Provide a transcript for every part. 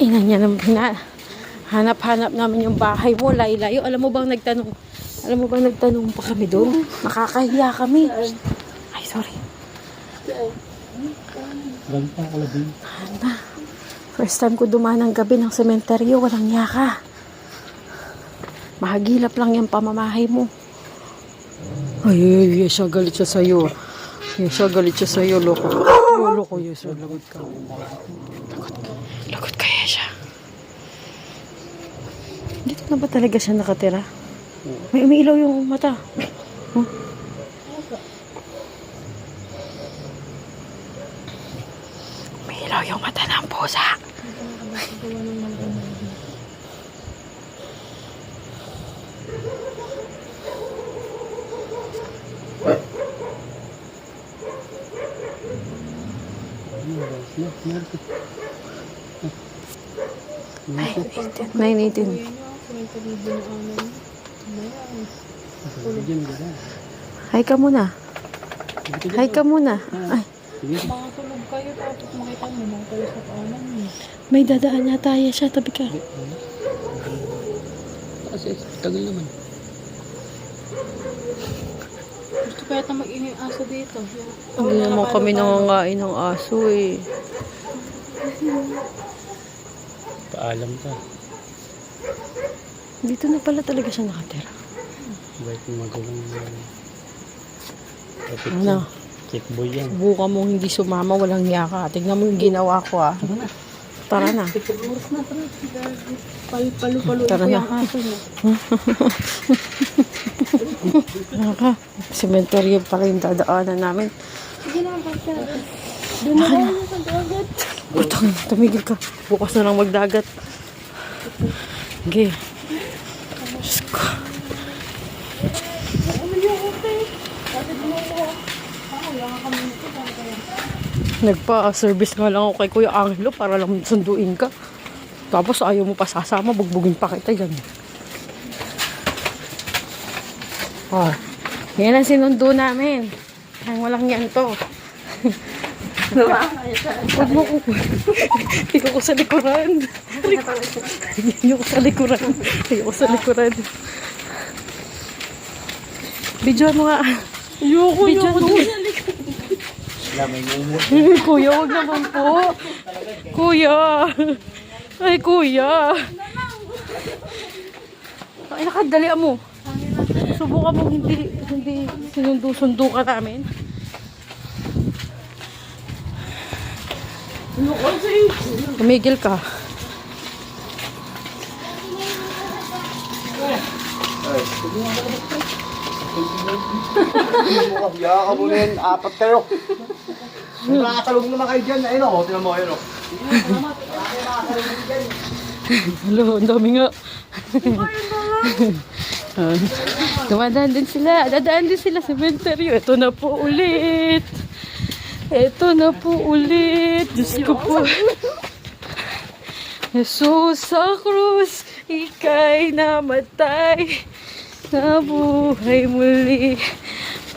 Ina niya nang. Hanap-hanap namin yung bahay mo, layo-layo. Alam mo bang nagtanong, alam mo bang nagtanong pa kami doon? Nakakahiya kami. Ay, sorry. Ganda ka din. Anda. First time ko dumaan ng gabi ng sementeryo, walang yaka. Mahagilap lang yung pamamahay mo. Ay, ay, ay, siya galit siya sa'yo. Ay, siya galit siya sa'yo, loko. Oh, loko, yes, sir, lagot ka. Lagot, lagot kaya siya. Dito na ba talaga siya nakatira? May umiilaw yung mata. Huh? Umiilaw yung mata ng pusa. Ay, 918. Hi ka muna. Hi ka muna. Ay, Makatulog kayo tapos makita mo mga kayo sa niyo. may dadaan na tayo siya. Tabi ka. Kasi tagal naman. Gusto kaya ito mag-ingay aso dito. Hindi naman kami nangangain ng aso eh. Paalam ka. Dito na pala talaga siya nakatira. Bait mo magulang mo. Kapit Ano? Cute boy yan. Subukan mong hindi sumama, walang yaka. Tignan mo yung ginawa ko ah. Tara na. Tara na. yung niya. Tara ka. Cementerio pa rin dadaanan namin. Sige na, basta. Doon na lang sa dagat. Utang, tumigil ka. Bukas na lang magdagat. Okay. Diyos ko. Nagpa-service nga lang ako kay Kuya Angelo para lang sunduin ka. Tapos ayaw mo pa sasama, bugbugin pa kita yan. Oh, yan ang sinundo namin. Ang walang yan to. Huwag mo ko. Hindi ko sa likuran. Hindi ko sa likuran. Hindi ko sa likuran. Video mo nga. Ayoko, Video mo. Kuya, wag naman po. Kuya. Ay, kuya. Ay, nakadalian mo. Subukan mo hindi, hindi sinundo-sundo ka namin. Tumigil ka. Yaka mo rin, apat kayo. Nakakalog naman kayo dyan. Ayun o, tinan mo, ayun. Hello, ang dami nga. Ah, Dumadaan din sila. Dadaan din sila sa cementerio. Ito na po ulit. Ito na po ulit. Diyos ko po. Jesus sa krus, ika'y namatay. Nabuhay muli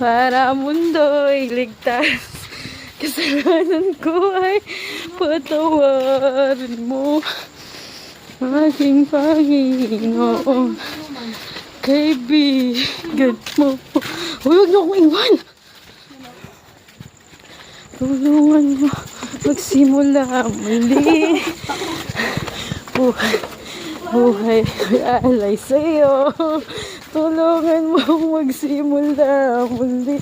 para mundo'y ligtas. Kasalanan ko ay patawarin mo. Aking Panginoon, kaibigan mo. Huwag niyo akong iwan. Tulungan mo magsimula muli. Buhay, buhay, alay sa'yo. Tulungan mo magsimula muli.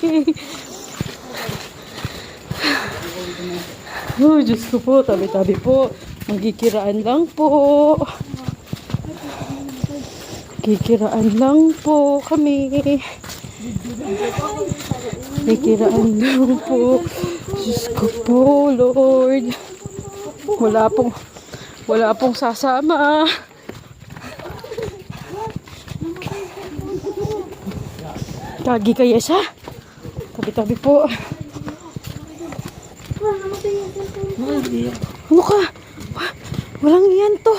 Oh, Diyos ko po, tabi-tabi po. Magkikiraan lang po. Kikiraan lang po kami. Kikiraan lang po. Diyos ko po, Lord. Wala pong, wala pong sasama. Kagi kaya siya? Tabi-tabi po. Ano ka? Wa- Walang yan to.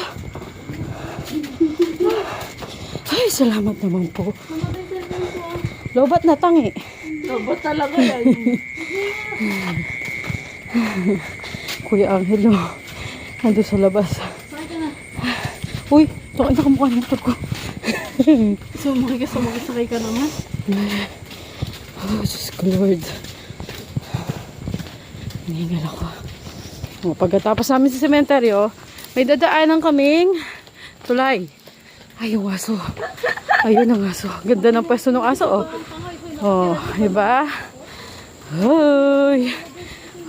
Ay, salamat naman po. Lobat na tangi. Aba talaga yan. Kuya Angelo, ando sa labas. Uy, ito ay nakamukha ng ko. Sumakay ka, sumakay ka naman. Oh, Diyos ko Lord. Hinihingal ako. O, pagkatapos namin sa sementeryo, may dadaanan kaming tulay. Ay, yung aso. Ayun ang aso. Ganda ng pwesto ng aso, oh. Oh, diba? Ay.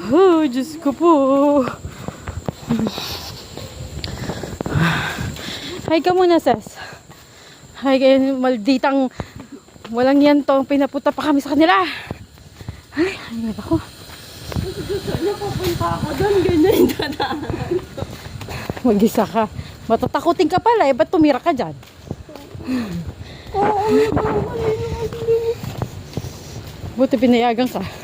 Oh, Diyos ko po. Hi ka muna, Ses. Hi kayo, malditang walang yan to. Pinaputa pa kami sa kanila. Ay, ay, ako. Napapunta ako doon, ganyan yung dadaan. Mag-isa ka. Matatakutin ka pala eh. Ba't tumira ka dyan? Oo, bawal Buti pinayagan ka.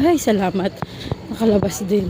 Ay, salamat. Nakalabas din.